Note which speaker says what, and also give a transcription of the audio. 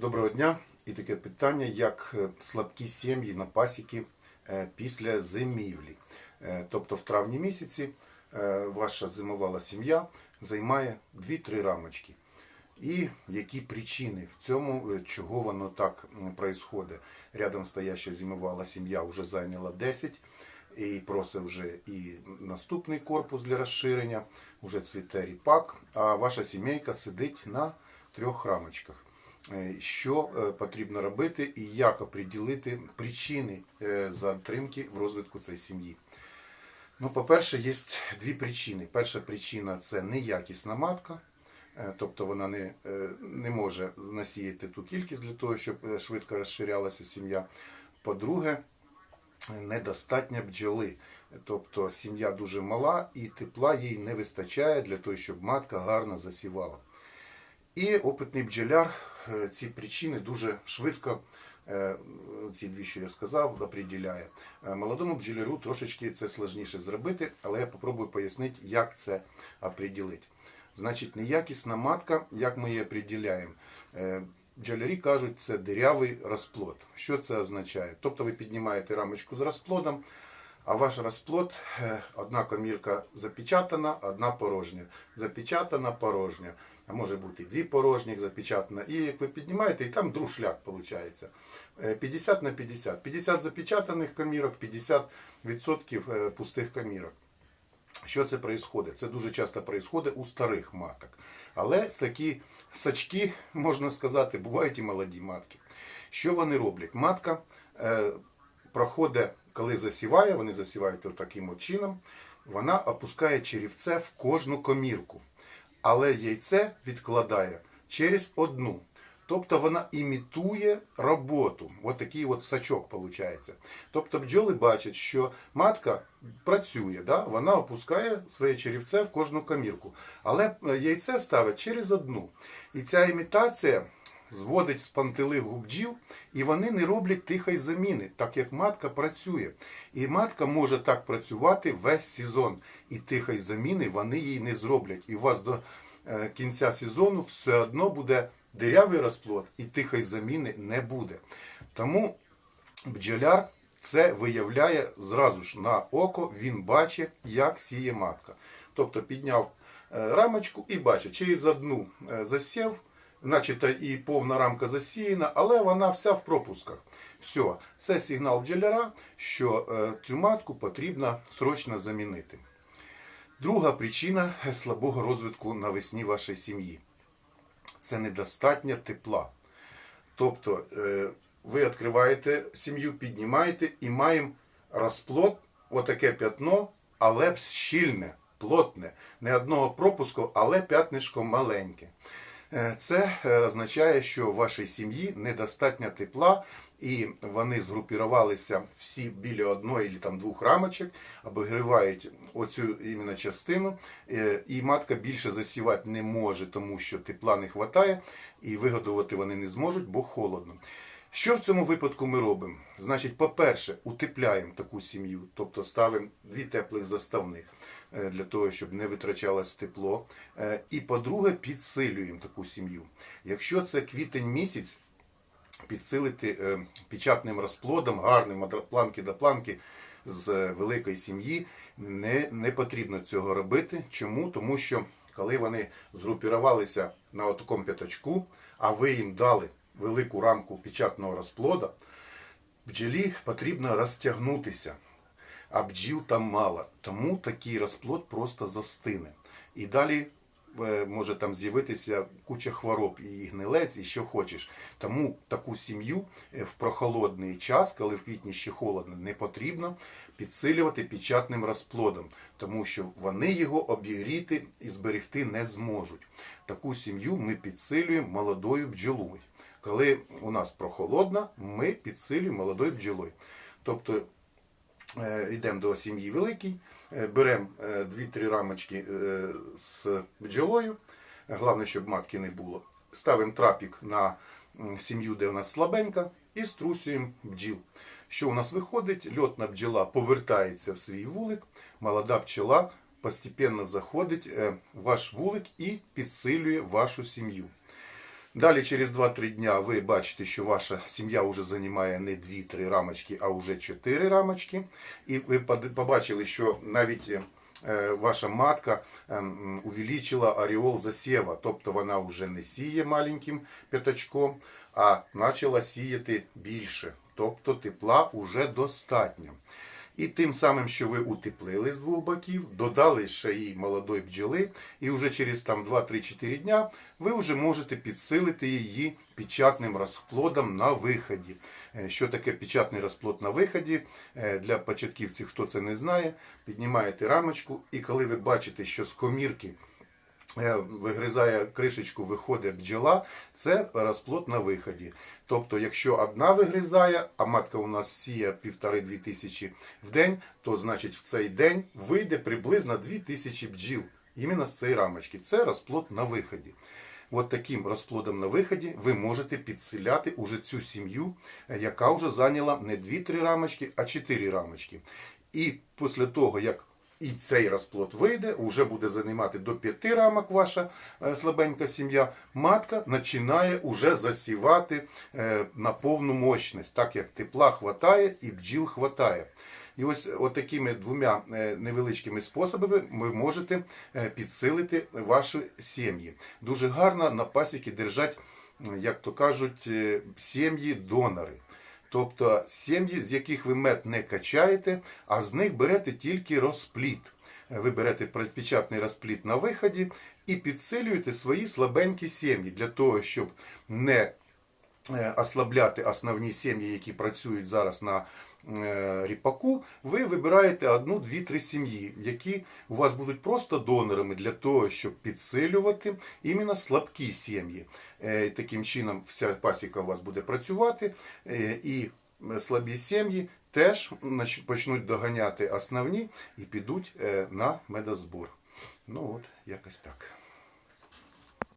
Speaker 1: Доброго дня. І таке питання, як е, слабкі сім'ї на пасіки е, після зимівлі. Е, Тобто в травні місяці ваша зимувала сім'я займає 2-3 рамочки. І які причини в цьому, чого воно так відбувається? Рядом стояща зимувала сім'я вже зайняла 10 і просить вже і наступний корпус для розширення, вже цвіте ріпак, а ваша сімейка сидить на трьох рамочках. Е, Що е, потрібно робити і як оприділити причини е, затримки в розвитку цієї сім'ї? Ну, по-перше, є дві причини. Перша причина це неякісна матка, тобто вона не, не може насіяти ту кількість для того, щоб швидко розширялася сім'я. По-друге, недостатньо бджоли. Тобто сім'я дуже мала і тепла їй не вистачає для того, щоб матка гарно засівала. І опитний бджоляр е, ці причини дуже швидко, е, ці дві, що я сказав, определяє. Е, Молодому бджоляру трошечки це складніше зробити, але я попробую пояснити, як це определити. Значить, неякісна матка, як ми її определяємо? Е, Бджолярі кажуть, це дирявий розплод. Що це означає? Тобто ви піднімаєте рамочку з розплодом, а ваш розплод, одна комірка запечатана, одна порожня. Запечатана, порожня. А може бути дві порожніх запечатана. І як ви піднімаєте, і там друшляк виходить. 50 на 50. 50 запечатаних комірок, 50% е, пустих комірок. Що це відбувається? Це дуже часто відбувається у старих маток. Але такі сачки, можна сказати, бувають і молоді матки. Що вони роблять? Матка е, проходить, коли засіває, вони засівають от таким от чином, вона опускає черівце в кожну комірку. Але яйце відкладає через одну. Тобто вона імітує роботу. Ось такий от сачок виходить. Тобто бджоли бачать, що матка працює, да? вона опускає своє черівце в кожну камірку. Але е, яйце ставить через одну. І ця імітація зводить з пантелигу бджіл, і вони не роблять тихої заміни, так як матка працює. І матка може так працювати весь сезон. І тихої заміни вони їй не зроблять. І у вас до е, кінця сезону все одно буде дирявий розплод, і тихої заміни не буде. Тому бджоляр це виявляє зразу ж на око, він бачить, як сіє матка. Тобто підняв е, рамочку і бачить, через одну е, засів, начебто і повна рамка засіяна, але вона вся в пропусках. Все, це сигнал бджоляра, що е, цю матку потрібно срочно замінити. Друга причина слабого розвитку навесні вашої сім'ї це недостатньо тепла. Тобто е, ви відкриваєте сім'ю, піднімаєте і маємо розплод, отаке п'ятно, але щільне, плотне, не одного пропуску, але п'ятнишко маленьке. Е, Це е, означає, що в вашій сім'ї недостатньо тепла, і вони згрупірувалися всі біля одної там двох рамочок, обігрівають оцю іменно частину, е, і матка більше засівати не може, тому що тепла не вистачає, і вигодувати вони не зможуть, бо холодно. Що в цьому випадку ми робимо? Значить, по-перше, утепляємо таку сім'ю, тобто ставимо дві теплих заставних е, для того, щоб не витрачалось тепло. Е, І по-друге, підсилюємо таку сім'ю. Якщо це квітень місяць, підсилити е, печатним розплодом, гарним планки до планки з великої сім'ї, не, не потрібно цього робити. Чому? Тому що коли вони згрупірувалися на такому п'ятачку, а ви їм дали велику рамку печатного розплода, бджолі потрібно розтягнутися, а бджіл там мало. Тому такий розплод просто застине. І далі е, може там з'явитися куча хвороб, і гнилець, і що хочеш. Тому таку сім'ю е, в прохолодний час, коли в квітні ще холодно, не потрібно підсилювати печатним розплодом, тому що вони його обігріти і зберегти не зможуть. Таку сім'ю ми підсилюємо молодою бджолою. Коли у нас прохолодно, ми підсилюємо молодою бджолою. Тобто Е, йдемо до сім'ї великій, е, беремо 2-3 рамочки е, з бджолою. Головне, щоб матки не було. Ставимо трапік на сім'ю, де у нас слабенька, і струсюємо бджіл. Що у нас виходить? Льотна бджола повертається в свій вулик, молода пчела постепенно заходить в ваш вулик і підсилює вашу сім'ю. Далі через 2-3 дня ви бачите, що ваша сім'я вже займає не 2-3 рамочки, а вже 4 рамочки. І ви побачили, що навіть е, ваша матка ем, увеличила ореол засєва, тобто вона вже не сіє маленьким п'ятачком, а почала сіяти більше. Тобто тепла вже достатньо. І тим самим, що ви утеплили з двох боків, додали ще їй молодої бджоли, і вже через там 2-3-4 дня ви вже можете підсилити її печатним розплодом на виході. Е, Що таке печатний розплод на виході? Е, Для початківців, хто це не знає, піднімаєте рамочку, і коли ви бачите, що з комірки вигризає кришечку, виходить бджола, це розплод на виході. Тобто, якщо одна вигризає, а матка у нас сіє півтори-дві тисячі в день, то значить в цей день вийде приблизно дві тисячі бджіл. Іменно з цієї рамочки. Це розплод на виході. От таким розплодом на виході ви можете підсиляти уже цю сім'ю, е, яка вже зайняла не 2-3 рамочки, а 4 рамочки. І після того, як і цей розплод вийде, вже буде займати до 5 рамок ваша е, слабенька сім'я, матка починає уже засівати е, на повну мощність, так як тепла хватає і бджіл хватає. І ось такими двома е, невеличкими способами ви можете підсилити ваші сім'ї. Дуже гарно на пасіки держать, як то кажуть, е, сім'ї донори. Тобто сім'ї, з яких ви мед не качаєте, а з них берете тільки розпліт. Ви берете печатний розпліт на виході і підсилюєте свої слабенькі сім'ї для того, щоб не ослабляти основні сім'ї, які працюють зараз на е, ріпаку, ви вибираєте одну, дві, три сім'ї, які у вас будуть просто донорами для того, щоб підсилювати іменно слабкі сім'ї. Е, Таким чином, вся пасіка у вас буде працювати, е, і слабі сім'ї теж почнуть доганяти основні і підуть е, на медозбор. Ну от, якось так.